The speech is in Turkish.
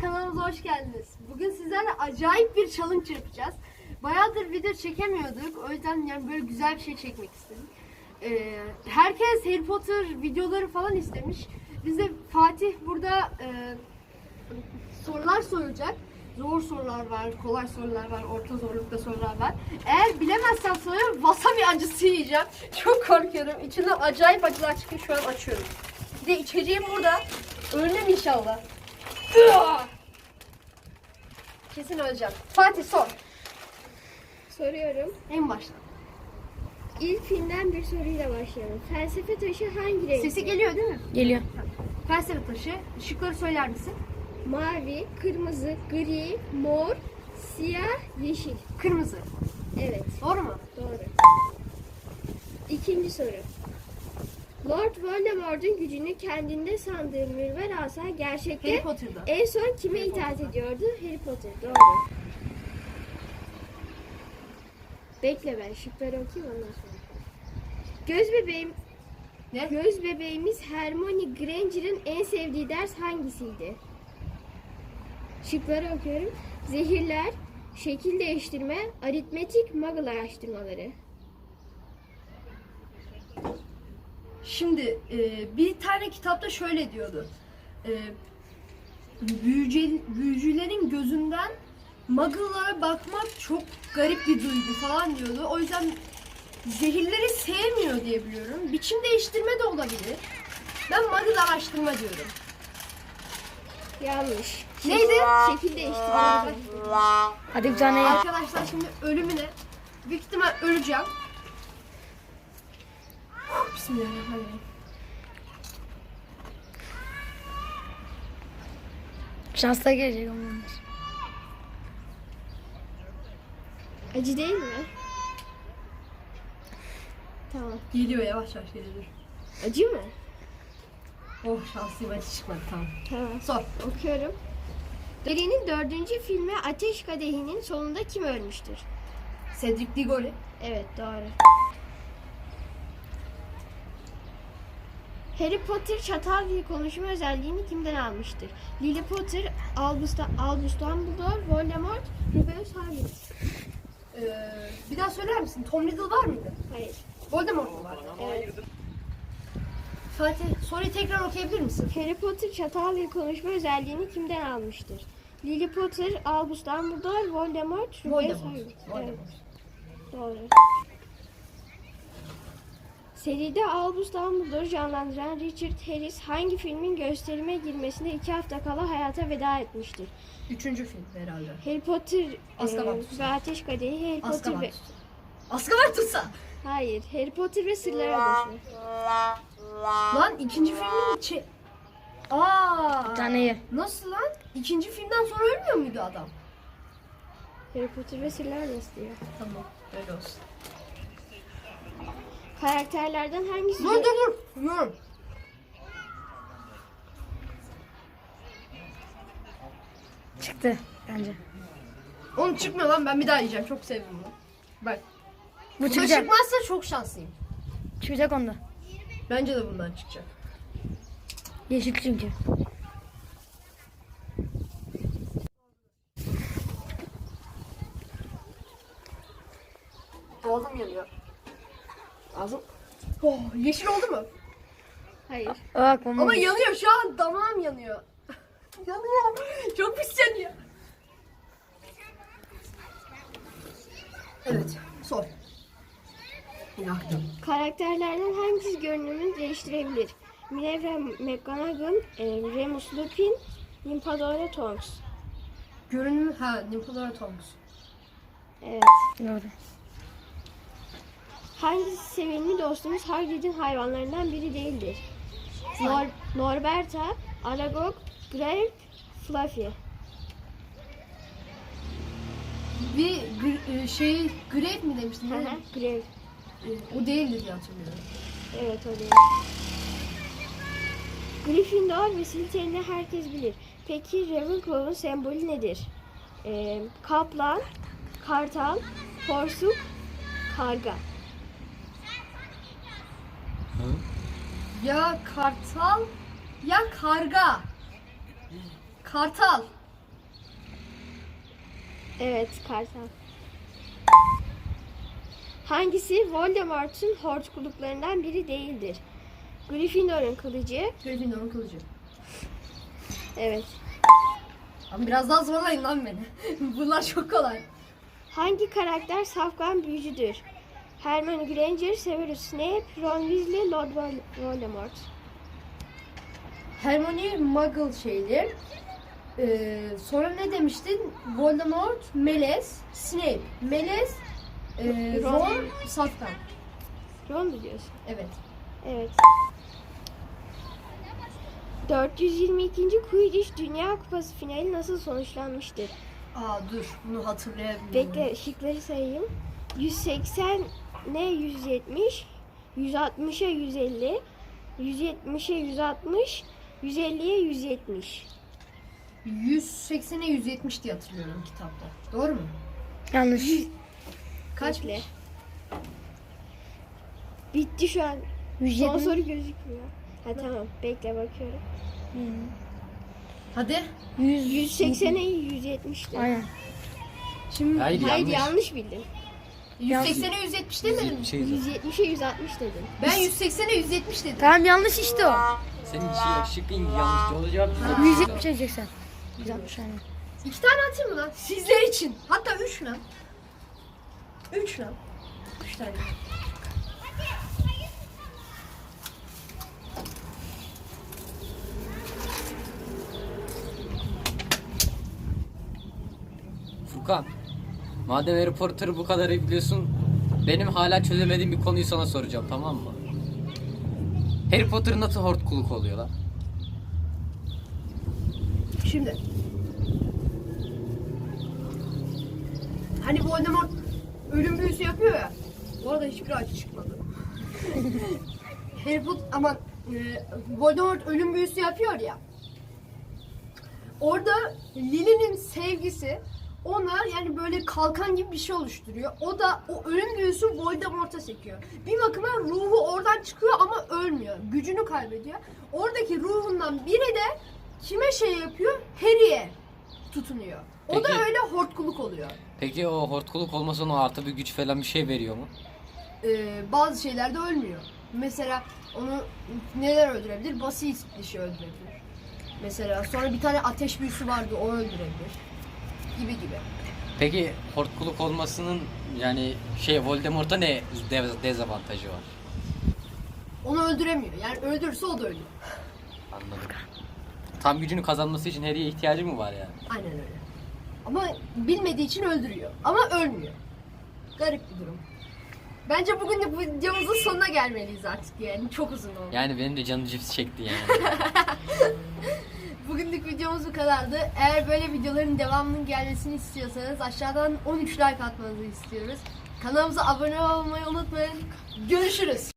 kanalımıza hoş geldiniz. Bugün sizlerle acayip bir challenge yapacağız. Bayağıdır video çekemiyorduk. O yüzden yani böyle güzel bir şey çekmek istedik. Ee, herkes Harry Potter videoları falan istemiş. Biz de Fatih burada e, sorular soracak. Zor sorular var, kolay sorular var, orta zorlukta sorular var. Eğer bilemezsem soruyu wasabi acısı yiyeceğim. Çok korkuyorum. İçinden acayip acılar çıkıyor. Şu an açıyorum. Bir de içeceğim burada. Ölmem inşallah. Kesin öleceğim. Fatih sor. Soruyorum. En başta. İlk filmden bir soruyla başlayalım. Felsefe taşı hangi renk? Sesi geliyor değil mi? Geliyor. Felsefe taşı. Şıkları söyler misin? Mavi, kırmızı, gri, mor, siyah, yeşil. Kırmızı. Evet, Doğru mu? doğru. İkinci soru. Lord Voldemort'un gücünü kendinde sandığı mürver asa gerçekte Harry Potter'da. en son kime itaat ediyordu? Harry Potter. Doğru. Bekle ben şıkları okuyayım ondan sonra. Göz bebeğim Ne? Göz bebeğimiz Hermione Granger'ın en sevdiği ders hangisiydi? Şıkları okuyorum. Zehirler, şekil değiştirme, aritmetik, muggle araştırmaları. Şimdi e, bir tane kitapta şöyle diyordu. E, büyücü, büyücülerin gözünden muggle'lara bakmak çok garip bir duygu falan diyordu. O yüzden zehirleri sevmiyor diye biliyorum. Biçim değiştirme de olabilir. Ben muggle araştırma diyorum. Yanlış. Neydi? Şekil değiştirme. Hadi bir tane ye. Arkadaşlar şimdi ölümüne büyük ihtimal öleceğim. Bismillahirrahmanirrahim. Şansla gelecek onlar. Acı değil mi? Tamam. Geliyor yavaş yavaş geliyor. Acı mı? Oh şanslıyım acı çıkmadı tamam. Tamam. Sor. Okuyorum. Deli'nin dördüncü filmi Ateş Kadehi'nin sonunda kim ölmüştür? Cedric Diggory. Evet doğru. Harry Potter çatal dil konuşma özelliğini kimden almıştır? Lily Potter, Albus, Albus Dumbledore, Voldemort, Rubeus Hagrid. Ee, bir daha söyler misin? Tom Riddle var mıydı? Hayır. Voldemort mu var? Evet. Fatih soruyu tekrar okuyabilir misin? Harry Potter çatal dil konuşma özelliğini kimden almıştır? Lily Potter, Albus Dumbledore, Voldemort, Rubeus Voldemort. Hagrid. Evet, Voldemort. doğru. Seride Albus Dumbledore'u canlandıran Richard Harris hangi filmin gösterime girmesine iki hafta kala hayata veda etmiştir? Üçüncü film herhalde. Harry Potter Azkaban e, ve Ateş Kadehi, Harry Potter Azkaban ve... tutsa. Azkaban tutsa. Hayır, Harry Potter ve Sırlar Adası. Lan ikinci filmin içi... Aa. Bir tane ye. Nasıl lan? İkinci filmden sonra ölmüyor muydu adam? Harry Potter ve Sırlar Adası diyor. Tamam öyle olsun. Karakterlerden hangisi... Dur dur dur. Yorum. Çıktı bence. Oğlum çıkmıyor lan ben bir daha yiyeceğim. Çok sevdim bunu. Bak. Bu çıkacak. çıkmazsa çok şanslıyım. Çıkacak onda. Bence de bundan çıkacak. Yeşil çünkü. Ağzım yanıyor. Ağzım... Oh, yeşil oldu mu? Hayır. Bak mama. Ama yanıyor şu an damağım yanıyor. yanıyor. Çok pis yanıyor. Evet sor. Yaktım. Karakterlerden hangisi görünümünü değiştirebilir? Minerva McGonagall, e, Remus Lupin, Nymphadora Tonks. Görünüm ha Nimpledora Tonks. Evet. Doğru. Hangisi sevimli dostumuz Hagrid'in hayvanlarından biri değildir? Nor Norberta, Aragog, Grape, Fluffy. Bir gr- e, şey grape mi demiştin? Hı hı? Grape. O değildi diye hatırlıyorum. Evet o değil. Gryffindor ve Slytherin'i herkes bilir. Peki Ravenclaw'un sembolü nedir? Ee, kaplan, kartal, porsuk, karga. Ya kartal ya karga. Kartal. Evet, kartal. Hangisi Voldemort'un hortkuluklarından biri değildir? Gryffindor'un kılıcı. Gryffindor'un kılıcı. Evet. Ama biraz daha zorlayın lan beni. Bunlar çok kolay. Hangi karakter safkan büyücüdür? Hermione Granger, Severus Snape, Ron Weasley, Lord Vol- Voldemort. Hermione Muggle şeydi. Ee, sonra ne demiştin? Voldemort, Meles, Snape. Meles, e, Ron. Ron, Safkan. Ron mu diyorsun? Evet. Evet. 422. Quidditch Dünya Kupası finali nasıl sonuçlanmıştır? Aa dur bunu hatırlayabilirim. Bekle şıkları sayayım. 180 ne 170, 160'a 150, 170'e 160, 150'ye 170. 180'e 170 diye hatırlıyorum kitapta. Doğru mu? Yanlış. Kaç? Bekle. Bitti şu an. Son 170. soru gözükmüyor. Ha tamam. Bekle bakıyorum. Hadi. 100. 180'e 170'ti. Aynen. Şimdi Hayır, Hayır yanlış. yanlış bildin. 180'e 170 demedim. mi? Şey, 170'e 160 dedin. Ben 180'e 170 dedim. Tamam yanlış işte o. senin şey, şıkkın yanlış. Doğru cevap 170 diyeceksin. 160 aynen. İki tane atayım mı lan? Sizler için. Hatta üç lan. Üç lan. Üç tane. Furkan. Madem Harry Potter'ı bu kadar iyi biliyorsun, benim hala çözemediğim bir konuyu sana soracağım tamam mı? Harry Potter nasıl hortkuluk oluyor lan? Şimdi. Hani Voldemort ölüm büyüsü yapıyor ya. Bu arada hiçbir acı çıkmadı. Harry Potter aman e, Voldemort ölüm büyüsü yapıyor ya. Orada Lily'nin sevgisi ona yani böyle kalkan gibi bir şey oluşturuyor. O da o ölüm büyüsü Voldemort'a sekiyor. Bir bakıma ruhu oradan çıkıyor ama ölmüyor. Gücünü kaybediyor. Oradaki ruhundan biri de kime şey yapıyor? Harry'e tutunuyor. O da Peki. öyle hortkuluk oluyor. Peki o hortkuluk olmasa ona artı bir güç falan bir şey veriyor mu? Ee, bazı şeylerde ölmüyor. Mesela onu neler öldürebilir? Basit dişi öldürebilir. Mesela sonra bir tane ateş büyüsü vardı o öldürebilir. Gibi gibi. Peki hortkuluk olmasının yani şey Voldemort'a ne de- dezavantajı var? Onu öldüremiyor. Yani öldürürse o da ölüyor. Anladım. Tam gücünü kazanması için Harry'e ihtiyacı mı var yani? Aynen öyle. Ama bilmediği için öldürüyor. Ama ölmüyor. Garip bir durum. Bence bugün de bu videomuzun sonuna gelmeliyiz artık yani. Çok uzun oldu. Yani benim de canım cips çekti yani. Bugünlük videomuz bu kadardı. Eğer böyle videoların devamının gelmesini istiyorsanız aşağıdan 13 like atmanızı istiyoruz. Kanalımıza abone olmayı unutmayın. Görüşürüz.